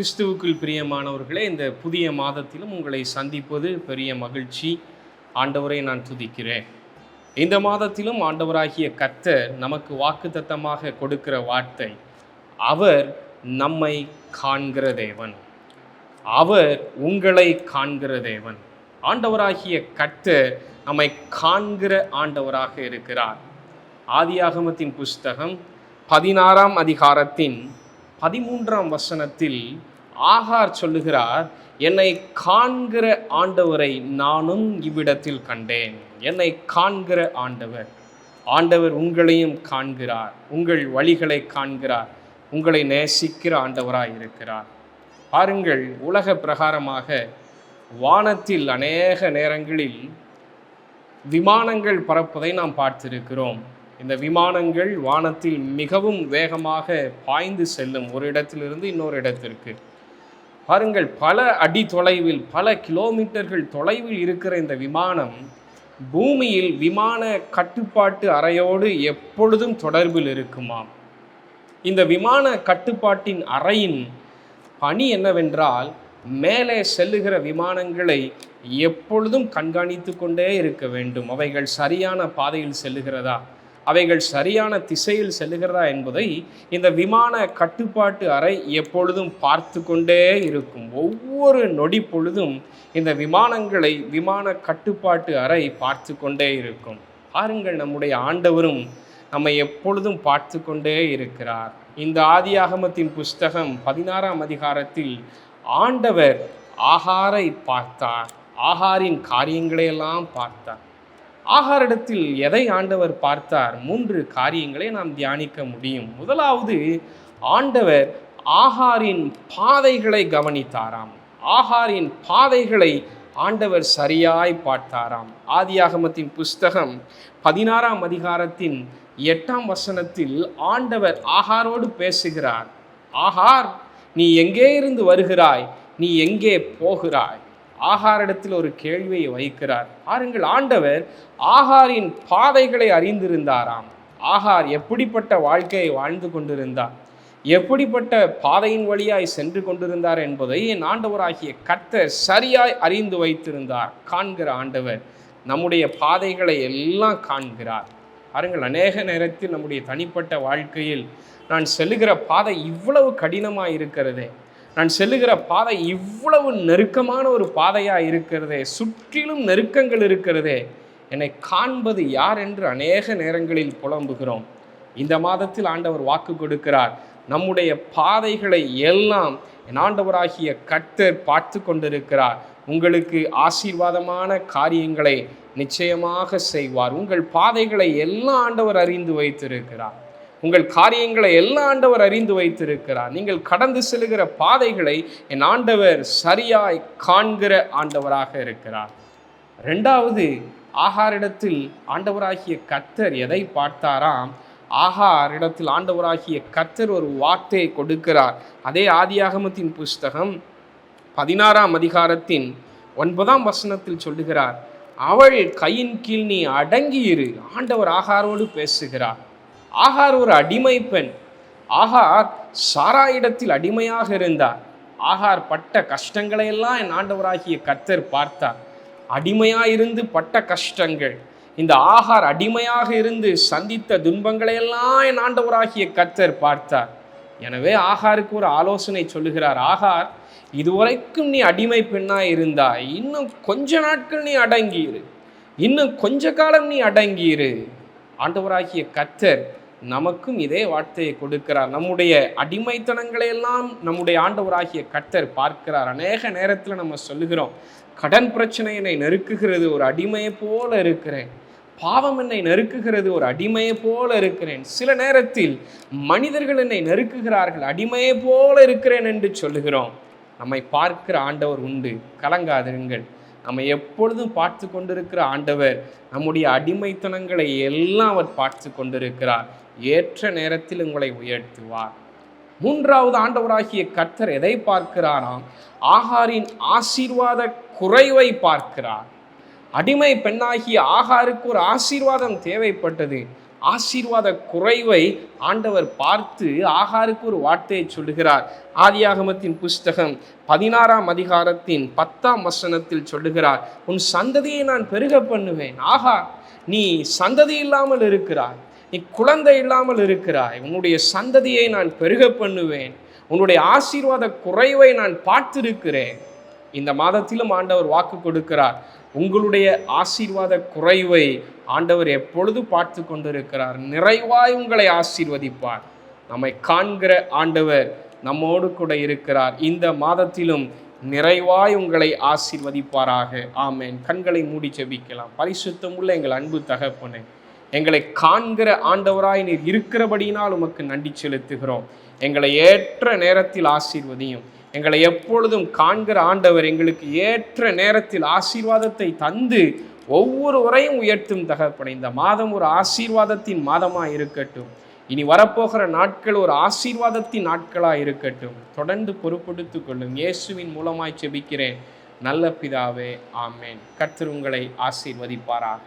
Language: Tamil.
கிறிஸ்துவுக்குள் பிரியமானவர்களே இந்த புதிய மாதத்திலும் உங்களை சந்திப்பது பெரிய மகிழ்ச்சி. ஆண்டவரை நான் துதிக்கிறேன். இந்த மாதத்திலும் ஆண்டவராகிய கத்தர் நமக்கு வாக்குத்தத்தமாக கொடுக்கிற வார்த்தை அவர் நம்மை காண்கிற தேவன். அவர் உங்களை காண்கிற தேவன். ஆண்டவராகிய கத்தர் நம்மை காண்கிற ஆண்டவராக இருக்கிறார். ஆதியாகமத்தின் புஸ்தகம் பதினாறாம் அதிகாரத்தின் பதிமூன்றாம் வசனத்தில் ஆகார் சொல்லுகிறார் என்னை காண்கிற ஆண்டவரை நானும் இவ்விடத்தில் கண்டேன். என்னை காண்கிற ஆண்டவர் ஆண்டவர் உங்களையும் காண்கிறார். உங்கள் வழிகளை காண்கிறார். உங்களை நேசிக்கிற ஆண்டவராக இருக்கிறார். பாருங்கள் உலக பிரகாரமாக வானத்தில் அநேக நேரங்களில் விமானங்கள் பறப்பதை நாம் பார்த்திருக்கிறோம். இந்த விமானங்கள் வானத்தில் மிகவும் வேகமாக பாய்ந்து செல்லும் ஒரு இடத்திலிருந்து இன்னொரு இடத்திற்கு. பாருங்கள் பல அடி தொலைவில் பல கிலோமீட்டர்கள் தொலைவில் இருக்கிற இந்த விமானம் பூமியில் விமான கட்டுப்பாட்டு அறையோடு எப்பொழுதும் தொடர்பில் இருக்குமாம். இந்த விமான கட்டுப்பாட்டின் அறையின் பணி என்னவென்றால் மேலே செல்லுகிற விமானங்களை எப்பொழுதும் கண்காணித்து கொண்டே இருக்க வேண்டும். அவைகள் சரியான பாதையில் செல்லுகிறதா? அவைகள் சரியான திசையில் செல்லுகிறதா என்பதை இந்த விமான கட்டுப்பாட்டு அறை எப்பொழுதும் பார்த்து கொண்டே இருக்கும். ஒவ்வொரு நொடி பொழுதும் இந்த விமானங்களை விமான கட்டுப்பாட்டு அறை பார்த்து கொண்டே இருக்கும். பாருங்கள் நம்முடைய ஆண்டவரும் நம்மை எப்பொழுதும் பார்த்து கொண்டே இருக்கிறார். இந்த ஆதியாகமத்தின் புஸ்தகம் பதினாறாம் அதிகாரத்தில் ஆண்டவர் ஆகாரை பார்த்தார். ஆகாரின் காரியங்களையெல்லாம் பார்த்தார். ஆகாரிடத்தில் எதை ஆண்டவர் பார்த்தார்? மூன்று காரியங்களை நாம் தியானிக்க முடியும். முதலாவது ஆண்டவர் ஆகாரின் பாதைகளை கவனித்தாராம். ஆகாரின் பாதைகளை ஆண்டவர் சரியாய் பார்த்தாராம். ஆதியாகமத்தின் புஸ்தகம் பதினாறாம் அதிகாரத்தின் எட்டாம் வசனத்தில் ஆண்டவர் ஆகாரோடு பேசுகிறார். ஆகார் நீ எங்கே இருந்து வருகிறாய்? நீ எங்கே போகிறாய்? ஆகாரிடத்தில் ஒரு கேள்வியை வைக்கிறார். பாருங்கள் ஆண்டவர் ஆகாரின் பாதைகளை அறிந்திருந்தாராம். ஆகார் எப்படிப்பட்ட வாழ்க்கையை வாழ்ந்து கொண்டிருந்தார்? எப்படிப்பட்ட பாதையின் வழியாய் சென்று கொண்டிருந்தார் என்பதை என் ஆண்டவராகிய கர்த்தர் சரியாய் அறிந்து வைத்திருந்தார் காண்கிற ஆண்டவர். நம்முடைய பாதைகளை எல்லாம் காண்கிறார். பாருங்கள் அநேக நேரத்தில் நம்முடைய தனிப்பட்ட வாழ்க்கையில் நான் செல்லுகிற பாதை இவ்வளவு கடினமாக இருக்கிறதே. நான் செல்லுகிற பாதை இவ்வளவு நெருக்கமான ஒரு பாதையாக இருக்கிறதே சுற்றிலும் நெருக்கங்கள் இருக்கிறதே என்னை காண்பது யார் என்று அநேக நேரங்களில் புலம்புகிறோம். இந்த மாதத்தில் ஆண்டவர் வாக்கு கொடுக்கிறார். நம்முடைய பாதைகளை எல்லாம் என் ஆண்டவராகிய கர்த்தர் பார்த்து கொண்டிருக்கிறார். உங்களுக்கு ஆசீர்வாதமான காரியங்களை நிச்சயமாக செய்வார். உங்கள் பாதைகளை எல்லாம் ஆண்டவர் அறிந்து வைத்திருக்கிறார். உங்கள் காரியங்களை எல்லா ஆண்டவர் அறிந்து வைத்திருக்கிறார். நீங்கள் கடந்து செல்கிற பாதைகளை என் ஆண்டவர் சரியாய் காண்கிற ஆண்டவராக இருக்கிறார். ரெண்டாவது ஆகாரிடத்தில் ஆண்டவராகிய கத்தர் எதை பார்த்தாராம்? ஆகாரிடத்தில் ஆண்டவராகிய கத்தர் ஒரு வார்த்தையை கொடுக்கிறார். அதே ஆதியாகமத்தின் புஸ்தகம் பதினாறாம் அதிகாரத்தின் ஒன்பதாம் வசனத்தில் சொல்லுகிறார் அவள் கையின் கீழ் நீ அடங்கியிரு. ஆண்டவர் ஆகாரோடு பேசுகிறார். ஆகார் ஒரு அடிமை பெண். ஆகார் சாராயிடத்தில் அடிமையாக இருந்தார். ஆகார் பட்ட கஷ்டங்களை எல்லாம் என் ஆண்டவராகிய கர்த்தர் பார்த்தார். அடிமையாயிருந்து பட்ட கஷ்டங்கள் இந்த ஆகார் அடிமையாக இருந்து சந்தித்த துன்பங்களை எல்லாம் என் ஆண்டவராகிய கர்த்தர் பார்த்தார். எனவே ஆகாருக்கு ஒரு ஆலோசனை சொல்லுகிறார் ஆகார் இதுவரைக்கும் நீ அடிமை பெண்ணாக இருந்தாய். இன்னும் கொஞ்ச நாட்கள் நீ அடங்கியிரு. இன்னும் கொஞ்ச காலம் நீ அடங்கியிரு. ஆண்டவராகிய கர்த்தர் நமக்கும் இதே வார்த்தையை கொடுக்கிறார். நம்முடைய அடிமைத்தனங்களை எல்லாம் நம்முடைய ஆண்டவராகிய கர்த்தர் பார்க்கிறார். அநேக நேரத்தில் நம்ம சொல்லுகிறோம் கடன் பிரச்சனை என்னை நெருக்குகிறது ஒரு அடிமையை போல இருக்கிறேன். பாவம் என்னை நெருக்குகிறது ஒரு அடிமையை போல இருக்கிறேன். சில நேரத்தில் மனிதர்கள் என்னை நெருக்குகிறார்கள் அடிமையை போல இருக்கிறேன் என்று சொல்லுகிறோம். நம்மை பார்க்கிற ஆண்டவர் உண்டு. கலங்காதிருங்கள். நம்ம எப்பொழுதும் பார்த்து கொண்டிருக்கிற ஆண்டவர் நம்முடைய அடிமைத்தனங்களை எல்லாம் அவர் பார்த்து கொண்டிருக்கிறார். ஏற்ற நேரத்தில் உங்களை உயர்த்துவார். மூன்றாவது ஆண்டவராகிய கர்த்தர் எதை பார்க்கிறாராம்? ஆகாரின் ஆசீர்வாத குறைவை பார்க்கிறார். அடிமை பெண்ணாகிய ஆகாருக்கு ஒரு ஆசீர்வாதம் தேவைப்பட்டது. ஆசீர்வாத குறைவை ஆண்டவர் பார்த்து ஆகாருக்கு ஒரு வார்த்தையை சொல்லுகிறார். ஆதியாகமத்தின் புஸ்தகம் பதினாறாம் அதிகாரத்தின் பத்தாம் வசனத்தில் சொல்லுகிறார் உன் சந்ததியை நான் பெருக பண்ணுவேன். ஆகா நீ சந்ததி இல்லாமல் இருக்கிறாய். நீ குழந்தை இல்லாமல் இருக்கிறாய். உன்னுடைய சந்ததியை நான் பெருக பண்ணுவேன். உன்னுடைய ஆசீர்வாத குறைவை நான் பார்த்திருக்கிறேன். இந்த மாதத்திலும் ஆண்டவர் வாக்கு கொடுக்கிறார். உங்களுடைய ஆசீர்வாத குறைவை ஆண்டவர் எப்பொழுது பார்த்து கொண்டிருக்கிறார். நிறைவாய் உங்களை ஆசீர்வதிப்பார். நம்மை காண்கிற ஆண்டவர் நம்மோடு கூட இருக்கிறார். இந்த மாதத்திலும் நிறைவாய் உங்களை ஆசீர்வதிப்பாராக. ஆமேன். கண்களை மூடி செபிக்கலாம் பரிசுத்தம் உள்ள எங்கள் அன்பு தகப்பனே எங்களை காண்கிற ஆண்டவராய் நீர் இருக்கிறபடியினால் உமக்கு நன்றி செலுத்துகிறோம். எங்களை ஏற்ற நேரத்தில் ஆசீர்வதியும். எங்களை எப்பொழுதும் காண்கிற ஆண்டவர் எங்களுக்கு ஏற்ற நேரத்தில் ஆசீர்வாதத்தை தந்து ஒவ்வொருவரையும் உயர்த்தும் தகப்பனை. இந்த மாதம் ஒரு ஆசீர்வாதத்தின் மாதமாக இருக்கட்டும். இனி வரப்போகிற நாட்கள் ஒரு ஆசீர்வாதத்தின் நாட்களாக இருக்கட்டும். தொடர்ந்து பொறுப்படுத்து கொள்ளும் இயேசுவின் மூலமாய் செபிக்கிறேன் நல்ல பிதாவே ஆமேன். கர்த்தர் உங்களை ஆசீர்வதிப்பாராக.